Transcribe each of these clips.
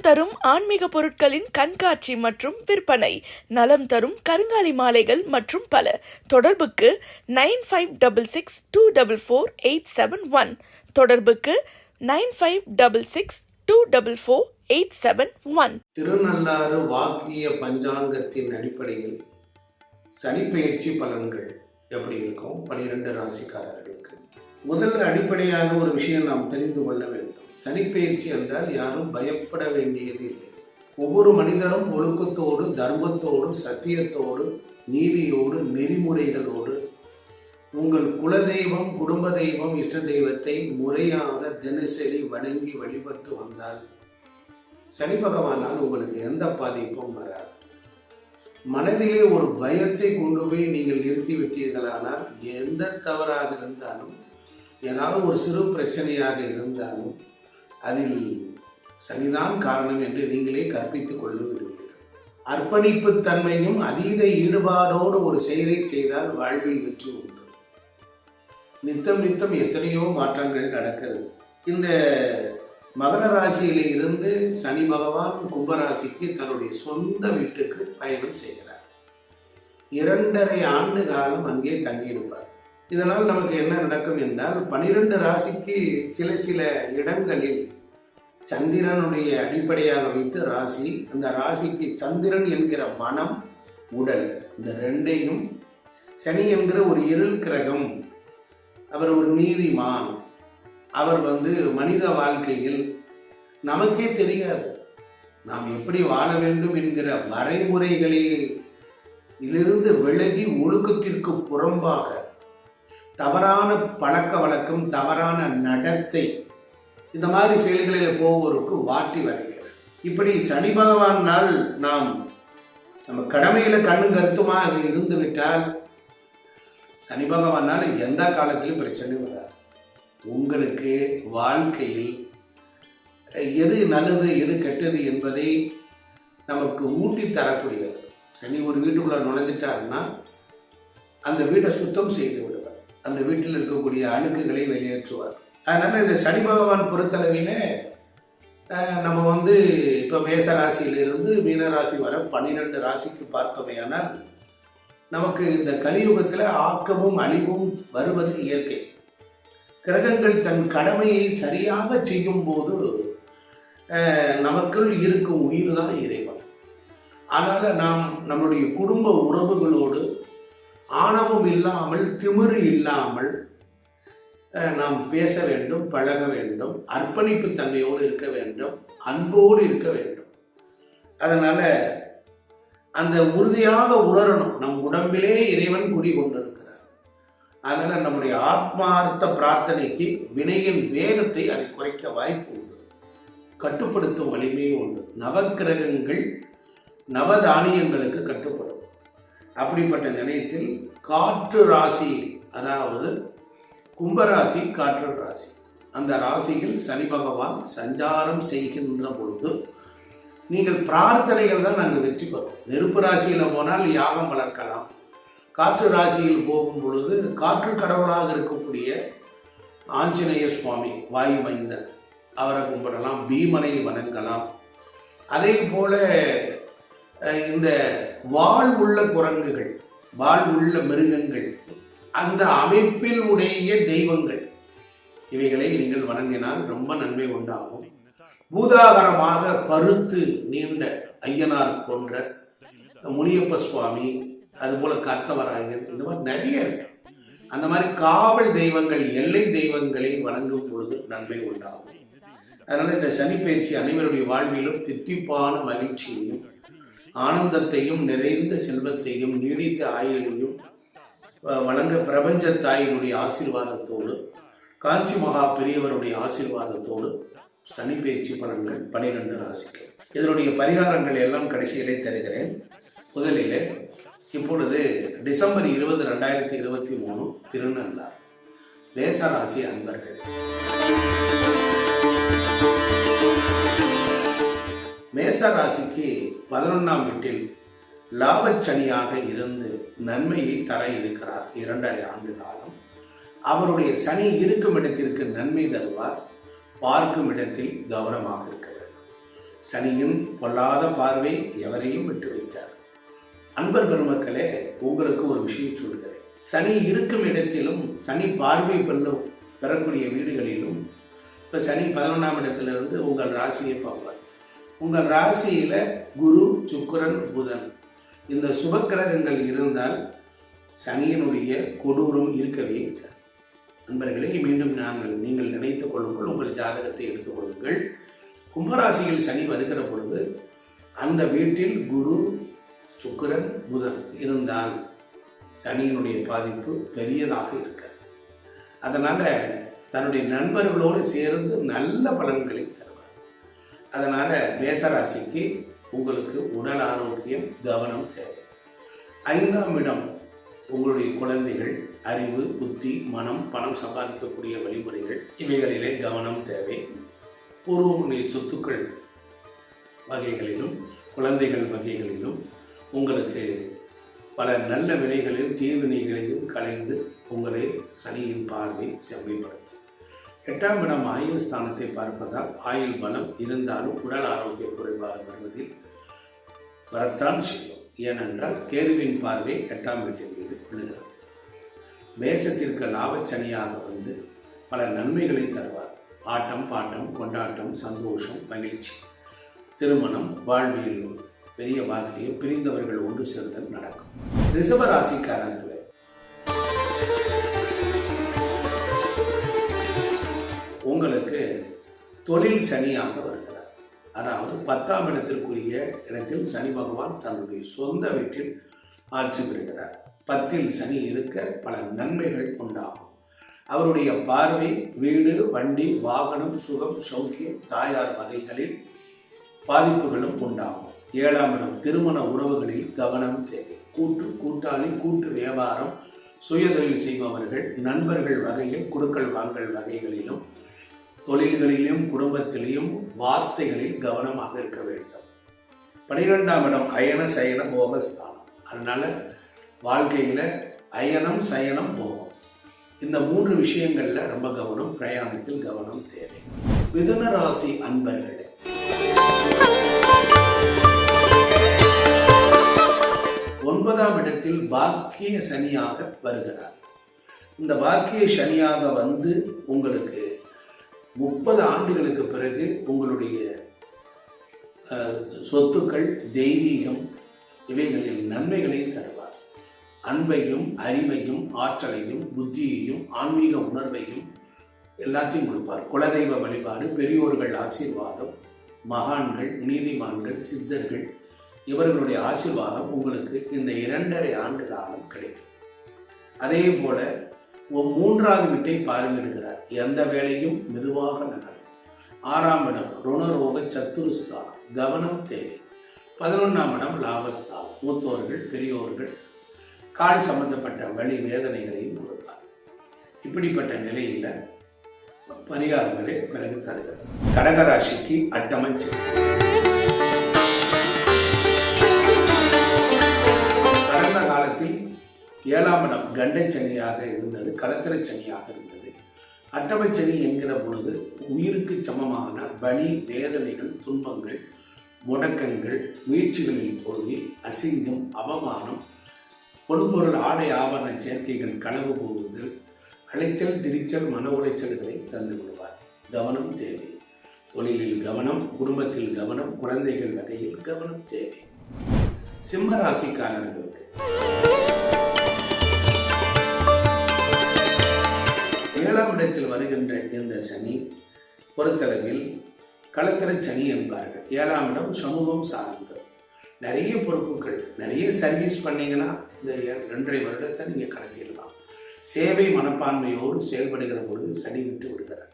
உற்சாகம் தரும் ஆன்மீக பொருட்களின் கண்காட்சி மற்றும் விற்பனை. நலம் தரும் கருங்காலி மாலைகள் மற்றும் பல. தொடர்புக்கு nine five double six two double four eight seven one. தொடர்புக்கு nine five double six two double four eight seven one. Thirunallar வாக்கிய பஞ்சாங்கத்தின் அடிப்படையில் சனிப்பெயர்ச்சி பலன்கள் எப்படி இருக்கும்? பனிரெண்டு ராசிக்காரர்களுக்கு. முதல்ல அடிப்படையாக ஒரு விஷயம் நாம் தெரிந்து கொள்ள வேண்டும். சனிப்பெயர்ச்சி என்றால் யாரும் பயப்பட வேண்டியது இல்லை. ஒவ்வொரு மனிதரும் ஒழுக்கத்தோடு தர்மத்தோடு சத்தியத்தோடு நீதியோடு நெறிமுறைகளோடு உங்கள் குலதெய்வம் குடும்ப தெய்வம் இஷ்ட தெய்வத்தை முறையாக தினசரி வணங்கி வழிபட்டு வந்தால் சனி பகவானால் உங்களுக்கு எந்த பாதிப்பும் வராது. மனதிலே ஒரு பயத்தை கொண்டு போய் நீங்கள் நிறுத்திவிட்டீர்களானால் எந்த தவறாக இருந்தாலும் ஏதாவது ஒரு சிறு பிரச்சனையாக இருந்தாலும் அதில் சனிதான் காரணம் என்று நீங்களே கற்பித்துக் கொண்டு விடுவீர்கள் அர்ப்பணிப்பு தன்மையும் அதீத ஈடுபாடோடு ஒரு செயலை செய்தால் வாழ்வில் வெற்றி உண்டு. நித்தம் நித்தம் எத்தனையோ மாற்றங்கள் நடக்கிறது. இந்த மகர ராசியில இருந்து சனி பகவான் கும்பராசிக்கு தன்னுடைய சொந்த வீட்டுக்கு பயணம் செய்கிறார். இரண்டரை ஆண்டு காலம் அங்கே தங்கியிருப்பார். இதனால் நமக்கு என்ன நடக்கும் என்றால் பனிரெண்டு ராசிக்கு சில சில இடங்களில் சந்திரனுடைய அடிப்படையாக வைத்து ராசி அந்த ராசிக்கு சந்திரன் என்கிற மனம் உடல் இந்த ரெண்டையும் சனி என்கிற ஒரு இருள் கிரகம் அவர் ஒரு நீதிமான் அவர் வந்து மனித வாழ்க்கையில் நமக்கே தெரியாது. நாம் எப்படி வாழ வேண்டும் என்கிற வரைமுறைகளே இதிலிருந்து விலகி ஒழுக்கத்திற்கு புறம்பாக தவறான பழக்க வழக்கம் தவறான நடத்தை இந்த மாதிரி செயல்களில் போவோருக்கு வாட்டி வரைக்கிறது. இப்படி சனி பகவானால் நாம் நம்ம கடமையில கண்ணு கருத்துமாக இருந்து விட்டால் சனி பகவானால் எந்த காலத்திலும் பிரச்சனை வராது. உங்களுக்கு வாழ்க்கையில் எது நல்லது எது கெட்டது என்பதை நமக்கு ஊட்டி தரக்கூடியது. சனி ஒரு வீட்டுக்குள்ள நுழைஞ்சிட்டாருன்னா அந்த வீட்டை சுத்தம் செய்து விடுவார். அந்த வீட்டில் இருக்கக்கூடிய அழுக்குகளை வெளியேற்றுவார். அதனால் இந்த சனி பகவான் பொறுத்தளவில் நம்ம வந்து இப்போ மேச ராசியிலிருந்து மீனராசி வர பன்னிரெண்டு ராசிக்கு பார்த்தோமையானால் நமக்கு இந்த கலியுகத்தில் ஆக்கமும் அழிவும் வருவது இயற்கை. கிரகங்கள் தன் கடமையை சரியாக செய்யும் போது நமக்குள் இருக்கும் உயிர் தான் இறைவன். அதனால் நாம் நம்முடைய குடும்ப உறவுகளோடு ஆணவம் இல்லாமல் திமிரு இல்லாமல் நாம் பேச வேண்டும் பழக வேண்டும் அர்ப்பணிப்பு தன்மையோடு இருக்க வேண்டும் அன்போடு இருக்க வேண்டும். அதனால அந்த உறுதியாக உணரணும். நம் உடம்பிலே இறைவன் குடி கொண்டிருக்கிறார். அதனால் நம்முடைய ஆத்மார்த்த பிரார்த்தனைக்கு வினையின் வேகத்தை அதை குறைக்க வாய்ப்பு உண்டு. கட்டுப்படுத்தும் வலிமையும் உண்டு. நவக்கிரகங்கள் நவதானியங்களுக்கு கட்டுப்படும். அப்படிப்பட்ட நிலையத்தில் காற்று ராசி அதாவது கும்பராசி காற்று ராசி. அந்த ராசியில் சனி பகவான் சஞ்சாரம் செய்கின்ற பொழுது நீங்கள் பிரார்த்தனைகள் தான் நாங்கள் வெற்றி பெறும். நெருப்பு ராசியில் போனால் யாகம் வளர்க்கலாம். காற்று ராசியில் போகும் பொழுது காற்று கடவுளாக இருக்கக்கூடிய ஆஞ்சநேய சுவாமி வாயு மைந்தன் அவரை கும்பிடலாம் பீமனை வணங்கலாம். அதே போல இந்த வாழ் உள்ள குரங்குகள் வாழ் உள்ள மிருகங்கள் அந்த அமைப்பில் உடைய தெய்வங்கள். இவைகளை நீங்கள் வணங்கினால் ரொம்ப நன்மை உண்டாகும். பூதாகரமாக பருத்து நீண்ட ஐயனார் போன்ற முனியப்ப சுவாமி அதுபோல கத்தவராயர் இந்த மாதிரி நிறைய இருக்கு. அந்த மாதிரி காவல் தெய்வங்கள் எல்லை தெய்வங்களை வணங்கும் பொழுது நன்மை உண்டாகும். அதனால இந்த சனி பயிற்சி அனைவருடைய வாழ்விலும் தித்திப்பான மகிழ்ச்சியையும் ஆனந்தத்தையும் நிறைந்த செல்வத்தையும் நீடித்த ஆயுளையும் வணங்க பிரபஞ்ச தாயினுடைய ஆசீர்வாதத்தோடு காஞ்சி மகா பெரியவருடைய ஆசீர்வாதத்தோடு சனி பயிற்சி பலன்கள் பனிரெண்டு ராசிக்கு. இதனுடைய பரிகாரங்கள் எல்லாம் கடைசியிலே தருகிறேன். முதலிலே இப்பொழுது டிசம்பர் இருபது ரெண்டாயிரத்தி இருபத்தி மூணு திருநள்ளார் மேசராசி அன்பர்கள். மேச ராசிக்கு பதினொன்றாம் வீட்டில் லாபச்சனியாக இருந்து நன்மையை தர இருக்கிறார் இரண்டரை ஆண்டு காலம். அவருடைய சனி இருக்கும் இடத்திற்கு நன்மை தருவார் பார்க்கும் இடத்தில் கவனமாக இருக்க வேண்டும். சனியின் பொல்லாத பார்வை எவரையும் விட்டு வைத்தார் அன்பர் பெருமக்களே உங்களுக்கு ஒரு விஷயம் சொல்கிறேன். சனி இருக்கும் இடத்திலும் சனி பார்வை பண்ண பெறக்கூடிய வீடுகளிலும் இப்போ சனி பதினொன்றாம் இடத்திலிருந்து உங்கள் ராசியை பார்ப்பார். உங்கள் ராசியில் குரு சுக்கரன் புதன். இந்த சுபக்கிரகங்கள் இருந்தால் சனியினுடைய கொடூரம் இருக்கவே இருக்காது. நண்பர்களே மீண்டும் நாங்கள் நீங்கள் நினைத்துக் கொள்ளுங்கள் உங்கள் ஜாதகத்தை எடுத்துக் கொள்ளுங்கள். கும்பராசியில் சனி வருகிற பொழுது அந்த வீட்டில் குரு சுக்கரன் புதன் இருந்தால் சனியினுடைய பாதிப்பு பெரியதாக இருக்காது. அதனால் தன்னுடைய நண்பர்களோடு சேர்ந்து நல்ல பலன்களை தருவார். அதனால் மேசராசிக்கு உங்களுக்கு உடல் ஆரோக்கியம் கவனம் தேவை. ஐந்தாம் இடம் உங்களுடைய குழந்தைகள் அறிவு புத்தி மனம் பணம் சம்பாதிக்கக்கூடிய வழிமுறைகள் இவைகளிலே கவனம் தேவை. பூர்வமுடைய சொத்துக்கள் வகைகளிலும் குழந்தைகள் வகைகளிலும் உங்களுக்கு பல நல்ல வினைகளையும் தீவினைகளையும் கலைந்து உங்களை சனியின் பார்வை செம்மைப்படுத்தும். எட்டாம் இடம் ஆயுள் ஸ்தானத்தை பார்ப்பதால் ஆயுள் பலம் இருந்தாலும் உடல் ஆரோக்கிய குறைபாடு வருவதில் வரத்தான் செய்யும். ஏனென்றால் கேதுவின் பார்வை எட்டாம் வீட்டின் மீது விழுகிறது. மேசத்திற்கு லாபச்சனியாக வந்து பல நன்மைகளை தருவார். ஆட்டம் பாட்டம் கொண்டாட்டம் சந்தோஷம் மகிழ்ச்சி. திருமணம் வாழ்வியல் பெரிய வாழ்க்கையை பிரிந்தவர்கள் ஒன்று சேர்தல் நடக்கும். ரிஷப ராசிக்காரர்கள் உங்களுக்கு தொழில் சனியாக வருகிறார். அதாவது பத்தாம் இடத்திற்குரிய இடத்தில் சனி பகவான் தன்னுடைய சொந்த வீட்டில் ஆட்சி பெறுகிறார் பத்தில் சனி இருக்க பல நன்மைகள் உண்டாகும். அவருடைய பார்வை வீடு வண்டி வாகனம் சுகம் சௌக்கியம் தாயார் வகைகளில் பாதிப்புகளும் உண்டாகும். ஏழாம் இடம் திருமண உறவுகளில் கவனம் தேவை. கூட்டு கூட்டாளி கூட்டு வியாபாரம் சுயதொழில் செய்பவர்கள் நண்பர்கள் வகையில் குடுக்கல் வாங்கல் வகைகளிலும் தொழில்களிலும் குடும்பத்திலையும் வார்த்தைகளில் கவனமாக இருக்க வேண்டும். பனிரெண்டாம் இடம் அயன சயன போகஸ்தானம். அதனால வாழ்க்கையில் அயனம் சயனம் போகம். இந்த மூன்று விஷயங்கள்ல ரொம்ப கவனம் பிரயாணத்தில் கவனம் தேவை. மிதுன ராசி அன்பர்களே. ஒன்பதாம் இடத்தில் பாக்கிய சனியாக வருகிறார். இந்த பாக்கிய சனியாக வந்து உங்களுக்கு முப்பது ஆண்டுகளுக்கு பிறகு உங்களுடைய சொத்துக்கள் தெய்வீகம் இவைகளில் நன்மைகளை தருவார். அன்பையும் அறிவையும் ஆற்றலையும் புத்தியையும் ஆன்மீக உணர்வையும் எல்லாத்தையும் கொடுப்பார். குலதெய்வ வழிபாடு பெரியோர்கள் ஆசீர்வாதம் மகான்கள் நீதிமான்கள் சித்தர்கள் இவர்களுடைய ஆசீர்வாதம் உங்களுக்கு இந்த இரண்டரை ஆண்டு காலம் கிடைக்கும். அதே போல மூன்றாவது வீட்டை பார்வையிடுகிறார் எந்த வேலையும் மெதுவாக நகரும். ஆறாம் இடம் ருணரோக சத்துருஸ்தானம் கவனம் தேவை. பதினொன்றாம் இடம் லாபஸ்தானம். மூத்தோர்கள் பெரியோர்கள் கால் சம்பந்தப்பட்ட வழி வேதனைகளையும் கொடுப்பார் இப்படிப்பட்ட நிலையில பரிகாரங்களை பிறகு தருகிறது. கடகராசிக்கு அட்டமைச்சு கடந்த காலத்தில் ஏழாம் இடம் கண்டை சனியாக இருந்தது களத்திர சனியாக இருந்தது. அட்டமை என்கிற பொழுது உயிருக்கு சமமான வலி வேதனைகள் துன்பங்கள் முடக்கங்கள் முயற்சிகளில் தோல்வி அசிங்கம் அவமானம் பொன்பொருள் ஆடை ஆபரண சேர்க்கைகள் களவு போகுதல் அலைச்சல் திரிச்சல் மன உளைச்சல்களை தந்து விடுவார் கவனம் தேவை. தொழிலில் கவனம் குடும்பத்தில் கவனம் குழந்தைகள் வகையில் கவனம் தேவை. சிம்ம ராசிக்காரர்களுக்கு ஏழாம் இடத்தில் வருகின்ற இந்த சனி பொறுத்தளவில் களத்திர சனி என்பார்கள். ஏழாம் இடம் சமூகம் சார்ந்தது. நிறைய பொறுப்புகள் நிறைய சர்வீஸ் பண்ணீங்கன்னா இந்த ரெண்டரை வருடத்தை நீங்கள் கலந்திடலாம் சேவை மனப்பான்மையோடு செயல்படுகிற பொழுது சனி விட்டு விடுகிறார்.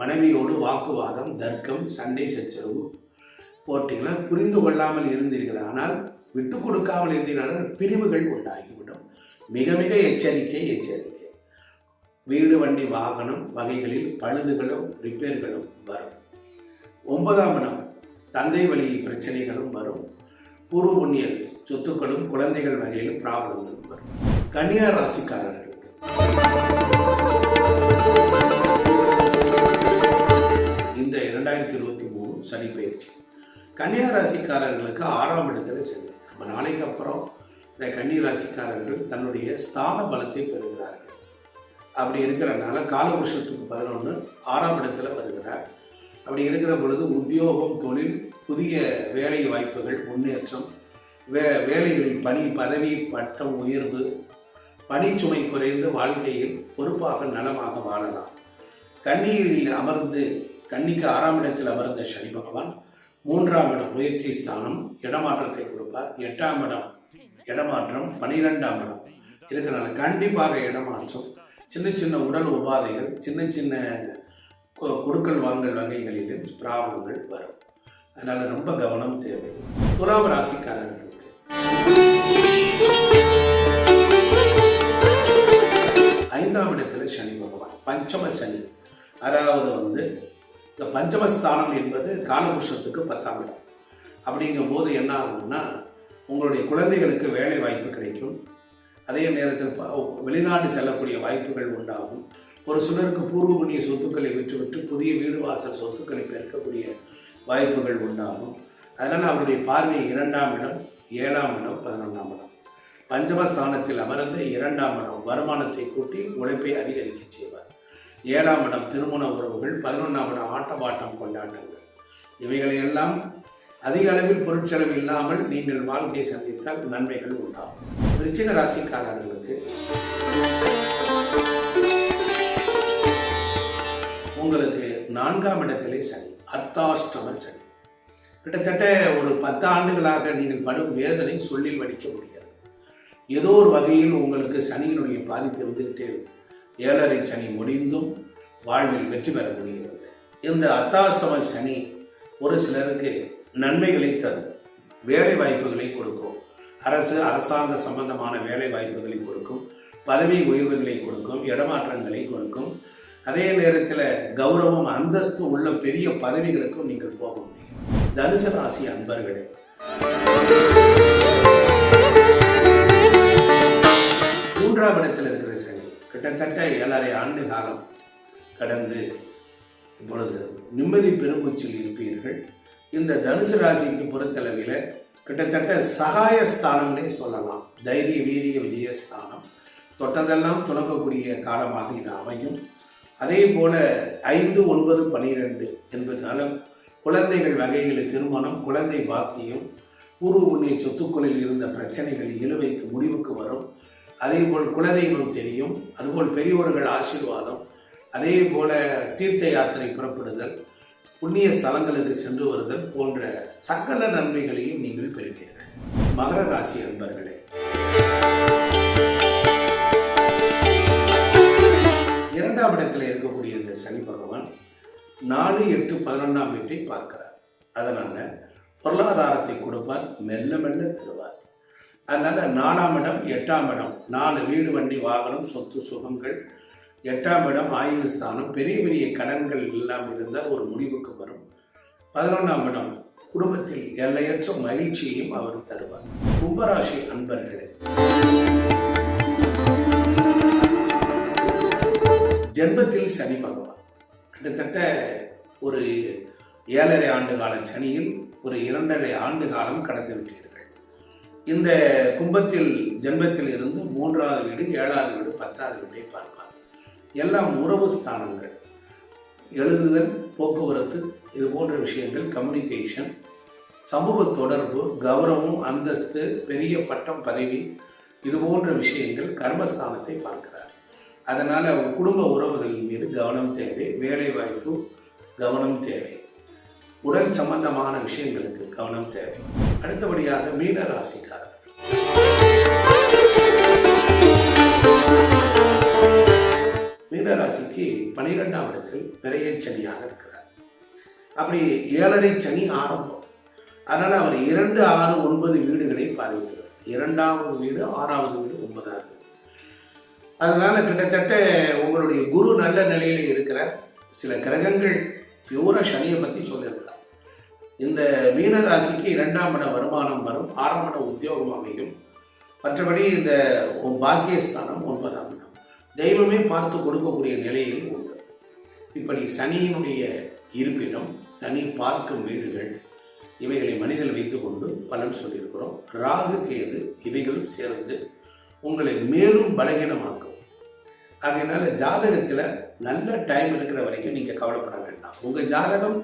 மனைவியோடு வாக்குவாதம் தர்க்கம் சண்டை சச்சரவு போட்டிகளை புரிந்து கொள்ளாமல் இருந்தீர்கள். ஆனால் விட்டு கொடுக்காமல் இருந்தீர்கள் பிரிவுகள் உண்டாகிவிடும். மிக மிக எச்சரிக்கை எச்சரிக்கை. வீடு வண்டி வாகனம் வகைகளில் பழுதுகளும் ரிப்பேர்களும் வரும். ஒன்பதாம் இடம் தந்தை வழி பிரச்சனைகளும் வரும். பூர்வ புண்ணிய சொத்துக்களும் குழந்தைகள் வகையிலும் ப்ராப்ளங்களும் வரும். கன்னியார் ராசிக்காரர்களுக்கு. இந்த இரண்டாயிரத்தி இருபத்தி மூணு சனி பயிற்சி. கன்னியார் ராசிக்காரர்களுக்கு ஆறாம் இடத்துல சனி நம்ம நாளைக்கு அப்புறம் இந்த கன்னி ராசிக்காரர்கள் தன்னுடைய ஸ்தான பலத்தை பெறுகிறார்கள். அப்படி இருக்கிறனால காலபுருஷத்துக்கு பதினொன்று ஆறாம் இடத்துல வருகிறார். அப்படி இருக்கிற பொழுது உத்தியோகம் தொழில் புதிய வேலை வாய்ப்புகள் முன்னேற்றம் வே வேலைகளின் பணி பதவி பட்டம் உயர்வு பணிச்சுமை குறைந்து வாழ்க்கையில் பொறுப்பாக நலமாக வாழலாம். கண்ணீரில் அமர்ந்து கன்னிக்கு ஆறாம் இடத்தில் அமர்ந்த சனி பகவான் மூன்றாம் இடம் முயற்சி ஸ்தானம் இடமாற்றத்தை கொடுப்பார். எட்டாம் இடம் இடமாற்றம் பனிரெண்டாம் இடம் இருக்கிறனால கண்டிப்பாக இடமாற்றம் சின்ன சின்ன உடல் உபாதைகள் சின்ன சின்ன கொடுக்கல் வாங்கல் வகைகளிலும் ப்ராப்ளங்கள் வரும். அதனால ரொம்ப கவனம் தேவை. துலாம் ராசிக்காரர்களுக்கு. ஐந்தாம் இடத்துல சனி பகவான் பஞ்சம சனி. அதாவது வந்து இந்த பஞ்சமஸ்தானம் என்பது காலபுருஷத்துக்கு பத்தாம் இடம். அப்படிங்கும் போது என்ன ஆகும்னா உங்களுடைய குழந்தைகளுக்கு வேலை வாய்ப்பு கிடைக்கும். அதே நேரத்தில் வெளிநாடு செல்லக்கூடிய வாய்ப்புகள் உண்டாகும். ஒரு சிலருக்கு பூர்வ புண்ணிய சொத்துக்களை விற்றுவிட்டு புதிய வீடு வாசல் சொத்துக்களை பெருக்கக்கூடிய வாய்ப்புகள் உண்டாகும். அதனால் அவருடைய பார்வை இரண்டாம் இடம் ஏழாம் இடம் பதினொன்றாம் இடம். பஞ்சமஸ்தானத்தில் அமர்ந்த இரண்டாம் இடம் வருமானத்தை கூட்டி உழைப்பை அதிகரிக்க செய்வார். ஏழாம் இடம் திருமண உறவுகள் பதினொன்றாம் இடம் ஆட்டபாட்டம் கொண்டாட்டங்கள். இவைகளையெல்லாம் அதிக அளவில் பொருட்செலவு இல்லாமல் நீங்கள் வாழ்க்கையை சந்தித்தால் நன்மைகள் உண்டாகும். விருச்சிக ராசிக்காரர்களுக்கு உங்களுக்கு நான்காம் இடத்திலே சனி அர்த்தாஷ்டம சனி. கிட்டத்தட்ட ஒரு பத்து ஆண்டுகளாக நீங்கள் படும் வேதனை சொல்லில் வடிக்க முடியாது. ஏதோ ஒரு வகையில் உங்களுக்கு சனியினுடைய பாதிப்பு இருந்துகிட்டே இருக்கும். ஏழரை சனி முடிந்தும் வாழ்வில் வெற்றி பெற முடியவில்லை. இந்த அர்த்தாஷ்டம சனி ஒரு சிலருக்கு நன்மைகளை தரும். வேலை வாய்ப்புகளை கொடுக்கும். அரசு அரசாங்க சம்பந்தமான வேலை வாய்ப்புகளை கொடுக்கும். பதவி உயர்வுகளை கொடுக்கும். இடமாற்றங்களை கொடுக்கும். அதே நேரத்தில் கௌரவம் அந்தஸ்து உள்ள பெரிய பதவிகளுக்கும் நீங்கள் போக முடியும். தனுசு ராசி அன்பர்களே. மூன்றாம் இடத்தில் இருக்கிற சனி கிட்டத்தட்ட ஏழரை ஆண்டு காலம் கடந்து இப்பொழுது நிம்மதி பெருமூச்சில் இருப்பீர்கள். இந்த தனுசு ராசிக்கு பொறுத்தளவில் கிட்டத்தட்ட சகாய ஸ்தானம்னே சொல்லலாம். தைரிய வீரிய விஜய ஸ்தானம். தொட்டதெல்லாம் துணக்கக்கூடிய காலமாக இது அமையும். அதே போல ஐந்து ஒன்பது பனிரெண்டு என்பதனால குழந்தைகள் வகைகளில் திருமணம் குழந்தை பாக்கியம் பூர்வ புண்ணிய சொத்துக்களில் இருந்த பிரச்சனைகள் இழுவைக்கு முடிவுக்கு வரும். அதே போல் குலதெய்வம் தெரியும். அதுபோல் பெரியோர்கள் ஆசீர்வாதம். அதே போல தீர்த்த யாத்திரை புறப்படுதல். புண்ணிய ஸ்தலங்களுக்கு சென்று வருதல் போன்ற சகல நன்மைகளையும் நீங்கள் பெறுவீர்கள். மகர ராசி அன்பர்களே. இரண்டாம் இடத்தில் இருக்கக்கூடிய இந்த சனி பகவான் நாலு எட்டு பதினொன்றாம் வீட்டை பார்க்கிறார். அதனால பொருளாதாரத்தை கொடுப்பார் மெல்ல மெல்ல தருவார். அதனால நாலாம் இடம் எட்டாம் இடம் நாலு வீடு வண்டி வாகனம் சொத்து சுகங்கள் எட்டாம் இடம் ஆயுள் ஸ்தானம். பெரிய பெரிய கடன்கள் எல்லாம் இருந்தால் ஒரு முடிவுக்கு வரும். பதினொன்றாம் இடம் குடும்பத்தில் எல்லையற்ற மகிழ்ச்சியையும் அவர் தருவார். கும்பராசி அன்பர்களே. ஜென்மத்தில் சனி பகவான். கிட்டத்தட்ட ஒரு ஏழரை ஆண்டு கால சனியில் ஒரு இரண்டரை ஆண்டு காலம் கடந்து விட்டீர்கள். இந்த கும்பத்தில் ஜென்மத்தில் இருந்து மூன்றாவது வீடு ஏழாவது வீடு பத்தாவது வீட்டை பார்ப்பார். எல்லாம் உறவு ஸ்தானங்கள். எழுதுதல் போக்குவரத்து இது போன்ற விஷயங்கள் கம்யூனிகேஷன் சமூக தொடர்பு கௌரவம் அந்தஸ்து பெரிய பட்டம் பதவி இது போன்ற விஷயங்கள் கர்மஸ்தானத்தை பார்க்கிறார். அதனால் அவர் குடும்ப உறவுகள் மீது கவனம் தேவை வேலை வாய்ப்பு கவனம் தேவை. உடல் சம்பந்தமான விஷயங்களுக்கு கவனம் தேவை. அடுத்தபடியாக மீன ராசிக்காரர்கள் மீனராசிக்கு பனிரெண்டாம் இடத்தில் விரைய சனியாக இருக்கிறார். அப்படி ஏழரை சனி ஆரம்பம். அதனால் அவர் இரண்டு ஆறு ஒன்பது வீடுகளை பார்வையிடுகிறார். இரண்டாவது வீடு ஆறாவது வீடு ஒன்பதாவது அதனால் கிட்டத்தட்ட உங்களுடைய குரு நல்ல நிலையில் இருக்கிற சில கிரகங்கள் பியூர சனியை பற்றி சொல்லியிருக்கிறார் இந்த மீனராசிக்கு இரண்டாம் இட வருமானம் வரும் ஆறாம் இட உத்தியோகம் அமையும். மற்றபடி இந்த பாக்கியஸ்தானம் ஒன்பதாம் இடம். தெய்வமே பார்த்து கொடுக்கக்கூடிய நிலையில் உண்டு. இப்படி சனியினுடைய இருப்பிடம் சனி பார்க்கும் வீடுகள் இவைகளை மனிதர்கள் வைத்துக்கொண்டு பலன் சொல்லியிருக்கிறோம். ராகு கேது இவைகளும் சேர்ந்து உங்களை மேலும் பலகீனமாக்கும். அதனால ஜாதகத்தில் நல்ல டைம் இருக்கிற வரைக்கும் நீங்கள் கவலைப்பட வேண்டாம். உங்கள் ஜாதகம்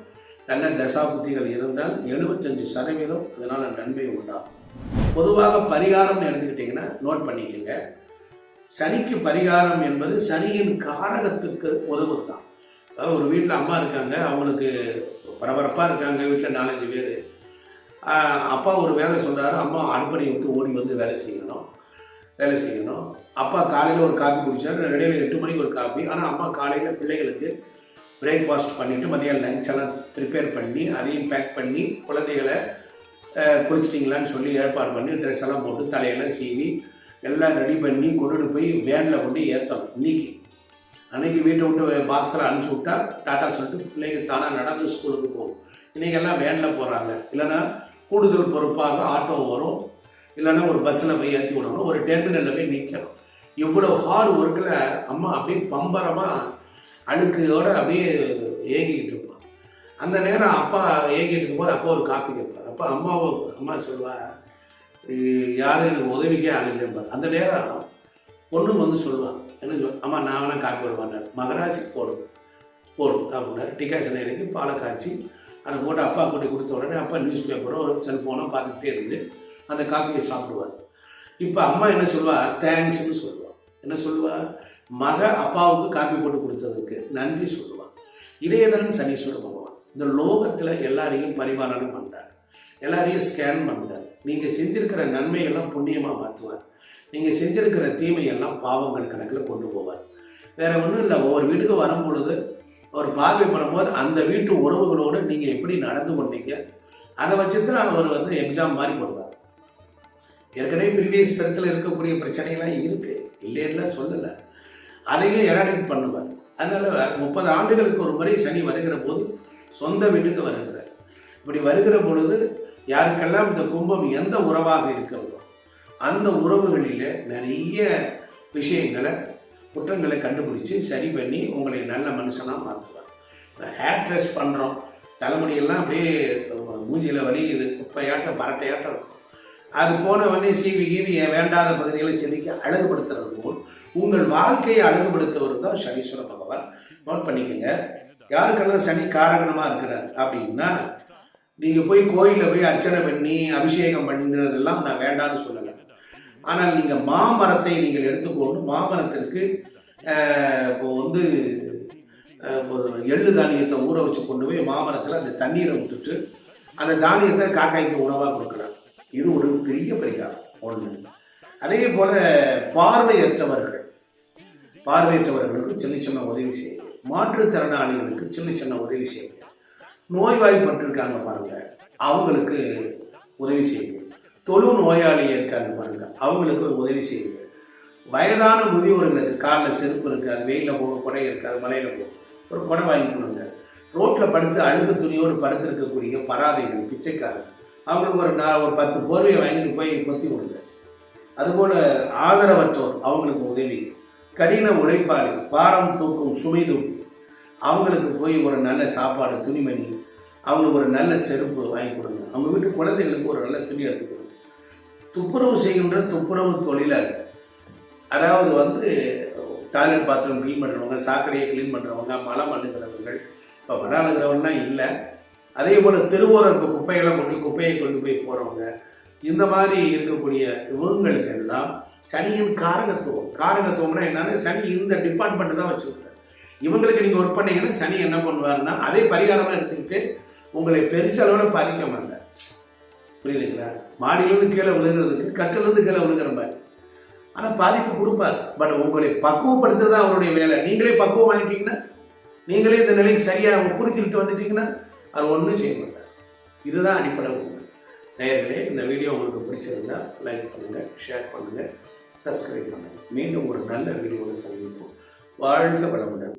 நல்ல தசா புத்திகள் இருந்தால் எழுபத்தஞ்சு சதவீதம் அதனால் நன்மை உண்டாகும். பொதுவாக பரிகாரம்னு எடுத்துக்கிட்டிங்கன்னா நோட் பண்ணிக்கோங்க. சனிக்கு பரிகாரம் என்பது சனியின் காரகத்துக்கு உதவுதான். அதாவது ஒரு வீட்டில் அம்மா இருக்காங்க அவங்களுக்கு பரபரப்பாக இருக்காங்க வீட்டில் நாலஞ்சு பேர். அப்பா ஒரு வேலை சொல்கிறாரு அம்மா அன்பனை விட்டு ஓடி வந்து வேலை செய்யணும் வேலை செய்யணும். அப்பா காலையில் ஒரு காப்பி குடித்தார் இடையில எட்டு மணிக்கு ஒரு காப்பி. ஆனால் அம்மா காலையில் பிள்ளைகளுக்கு பிரேக்ஃபாஸ்ட் பண்ணிவிட்டு மதியம் லஞ்ச் எல்லாம் ப்ரிப்பேர் பண்ணி அதையும் பேக் பண்ணி குழந்தைகளை குளிச்சிட்டிங்களான்னு சொல்லி ஏற்பாடு பண்ணி ட்ரெஸ் எல்லாம் போட்டு தலையெல்லாம் சீவி எல்லாம் ரெடி பண்ணி கொண்டுட்டு போய் வேனில் கொண்டு ஏற்றணும் இன்னைக்கு அன்னைக்கு வீட்டை விட்டு பாக்ஸில் அனுப்பிச்சி விட்டா டாட்டா சொல்லிட்டு பிள்ளைங்க தானாக நடந்து ஸ்கூலுக்கு போகும். இன்றைக்கெல்லாம் வேனில் போகிறாங்க இல்லைன்னா கூடுதல் பொறுப்பாக ஆட்டோ வரும். இல்லைன்னா ஒரு பஸ்ஸில் போய் ஏற்றி விடணும். ஒரு டெர்மினலில் போய் நிற்கணும் இவ்வளோ ஹார்ட் ஒர்க்கில் அம்மா அப்படியே பம்பரமாக அழுக்கையோடு அப்படியே ஏங்கிக்கிட்டு இருப்பான் அந்த நேரம் அப்பா ஏங்கிட்டு இருக்கும்போது அப்பா ஒரு காப்பி கேட்பார். அப்போ அம்மாவை அம்மா சொல்லுவாள் யாரும் எனக்கு உதவிக்கே ஆள் இல்லைம்பார் அந்த நேரம் பொண்ணு வந்து சொல்லுவான் என்ன சொல் அம்மா நான் வேணால் காப்பி விடுவாண்டார் மகராஜ் போடும் போடும் அப்படின்னா டிகாஷன் இறக்கி பாலை காய்ச்சி அதை போட்டு அப்பா கொண்டு கொடுத்த உடனே அப்பா நியூஸ் பேப்பரோ ஒரு செல்ஃபோனோ பார்த்துக்கிட்டே இருந்து அந்த காப்பியை சாப்பிடுவார். இப்போ அம்மா என்ன சொல்லுவா? தேங்க்ஸ்னு சொல்லுவாள் என்ன சொல்லுவா? மக அப்பாவுக்கு காப்பி போட்டு கொடுத்ததுக்கு நன்றி சொல்லுவான் இதே தான் சனீஸ்வர பகவான். இந்த லோகத்தில் எல்லாரையும் பரிமாணம் பண்ணுறார் எல்லாரையும் ஸ்கேன் பண்ணுறார் நீங்கள் செஞ்சிருக்கிற நன்மையெல்லாம் புண்ணியமாக மாற்றுவார் நீங்கள் செஞ்சிருக்கிற தீமையெல்லாம் பாவங்கள் கணக்கில் கொண்டு போவார். வேற ஒன்றும் இல்லை ஒவ்வொரு வீட்டுக்கு வரும் பொழுது அவர் பார்வை பண்ணும்போது அந்த வீட்டு உறவுகளோடு நீங்கள் எப்படி நடந்து கொண்டீங்க? அதை வச்சு தான் அவர் வந்து எக்ஸாம் மாதிரி போடுவார். ஏற்கனவே ப்ரீவியஸ் பெருத்தில் இருக்கக்கூடிய பிரச்சனைகள்லாம் இருக்குது இல்லை சொல்லலை. அதையும் எராடிக் பண்ணுவார். அதனால் முப்பது ஆண்டுகளுக்கு ஒரு முறை சனி வருகிற போது சொந்த வீட்டுக்கு வருகிறார். இப்படி வருகிற பொழுது யாருக்கெல்லாம் இந்த கும்பம் எந்த உறவாக இருக்கிறதோ அந்த உறவுகளில் நிறைய விஷயங்களை குற்றங்களை கண்டுபிடிச்சு சரி பண்ணி உங்களை நல்ல மனுஷனாக மாற்றுவார் ஹேர் ட்ரெஸ் பண்ணுறோம் தலைமுடியெல்லாம் அப்படியே மூஞ்சியில் வலி இது குப்பையாட்டம் பரட்டையாட்டம் இருக்கும். அது போனவொடனே சீவி கீவி வேண்டாத பகுதிகளை சிந்திக்க அழகுபடுத்துறது போல் உங்கள் வாழ்க்கையை அழகுபடுத்துவர் தான் சனீஸ்வர பகவான். நோட் பண்ணிக்கோங்க. யாருக்கெல்லாம் சனி காரணமாக இருக்கிறார் அப்படின்னா நீங்கள் போய் கோயிலில் போய் அர்ச்சனை பண்ணி அபிஷேகம் பண்ணுறதெல்லாம் நான் வேண்டாம்னு சொல்லலை. ஆனால் நீங்கள் மாமரத்தை நீங்கள் எடுத்துக்கொண்டு மாமரத்திற்கு இப்போ வந்து எள்ளு தானியத்தை ஊற வச்சு கொண்டு போய் மாமரத்தில் அந்த தண்ணீரை ஊற்றுட்டு அந்த தானியத்தை காக்காய்க்கு உணவாக கொடுக்குறாங்க. இது ஒரு பெரிய பரிகாரம் ஒன்று அதே போல பார்வையற்றவர்கள் பார்வையற்றவர்களுக்கு சின்ன சின்ன உதவி செய்யுங்க. மாற்றுத்திறனாளிகளுக்கு சின்ன சின்ன உதவி செய்யணும் நோய்வாய்ப்பட்டிருக்காங்க பாருங்க. அவங்களுக்கு உதவி செய்யுங்க தொழு நோயாளி இருக்காங்க பாருங்க. அவங்களுக்கு உதவி செய்யுங்க வயதான முதியோர்களுக்கு காலில் செருப்பு இருக்காது வெயிலில் போக குடை இருக்காது மலையில் போக ஒரு குடை வாங்கி கொடுங்க. ரோட்டில் படுத்து அழுக்கு துணியோடு படுத்திருக்கக்கூடிய பராதைகள் பிச்சைக்காரர். அவங்களுக்கு ஒரு நான் ஒரு பத்து போர்வையை வாங்கிட்டு போய் கொத்தி கொடுங்க. அதுபோல் ஆதரவற்றோர் அவங்களுக்கு உதவி. கடின உழைப்பாளி பாரம் தூக்கும் சுமை தூக்கும் அவங்களுக்கு போய் ஒரு நல்ல சாப்பாடு துணிமணி அவங்களுக்கு ஒரு நல்ல செருப்பு வாங்கி கொடுங்க. அவங்க வீட்டு குழந்தைகளுக்கு ஒரு நல்ல துணி எடுத்து கொடுங்க. துப்புரவு செய்கின்ற துப்புரவு தொழிலாளர் அதாவது வந்து டாய்லெட் பாத்ரூம் க்ளீன் பண்ணுறவங்க சாக்கடையை க்ளீன் பண்ணுறவங்க மலம் அழுகிறவர்கள் இப்போ மலம் அணுகிறவங்கலாம் இல்லை. அதே போல் திருவோரருக்கு குப்பையெல்லாம் கொண்டு குப்பையை கொண்டு போய் போகிறவங்க இந்த மாதிரி இருக்கக்கூடிய இவங்களுக்கு எல்லாம் சனியின் காரகத்துவம். காரகத்துவம்னா என்னன்னா சனி இந்த டிபார்ட்மெண்ட் தான் வச்சுருக்காரு இவங்களுக்கு நீங்கள் ஒர்க் பண்ணீங்கன்னா சனி என்ன பண்ணுவாருன்னா அதே பரிகாரமாக எடுத்துக்கிட்டு உங்களை பெருசளவில் பாதிக்க மாட்டேன். புரியுதுங்களா? மாடியிலேருந்து கீழே விழுகிறதுக்கு கட்டிலேருந்து கீழே விழுகிற மாதிரி. ஆனால் பாதிப்பு கொடுப்பார். பட் உங்களை பக்குவப்படுத்துறது தான் அவருடைய வேலை. நீங்களே பக்குவம் வாங்கிட்டீங்கன்னா நீங்களே இந்த நிலைக்கு சரியாக புரிஞ்சுக்கிட்டு வந்துட்டீங்கன்னா அது ஒன்றும் செய்ய மாட்டார். இதுதான் அடிப்படை உண்மை. நேயர்களே இந்த வீடியோ உங்களுக்கு பிடிச்சிருந்தா லைக் பண்ணுங்கள் ஷேர் பண்ணுங்கள் சப்ஸ்கிரைப் பண்ணுங்கள் மீண்டும் ஒரு நல்ல வீடியோவில் சந்திப்போம். வாழ்க வளமுடன்.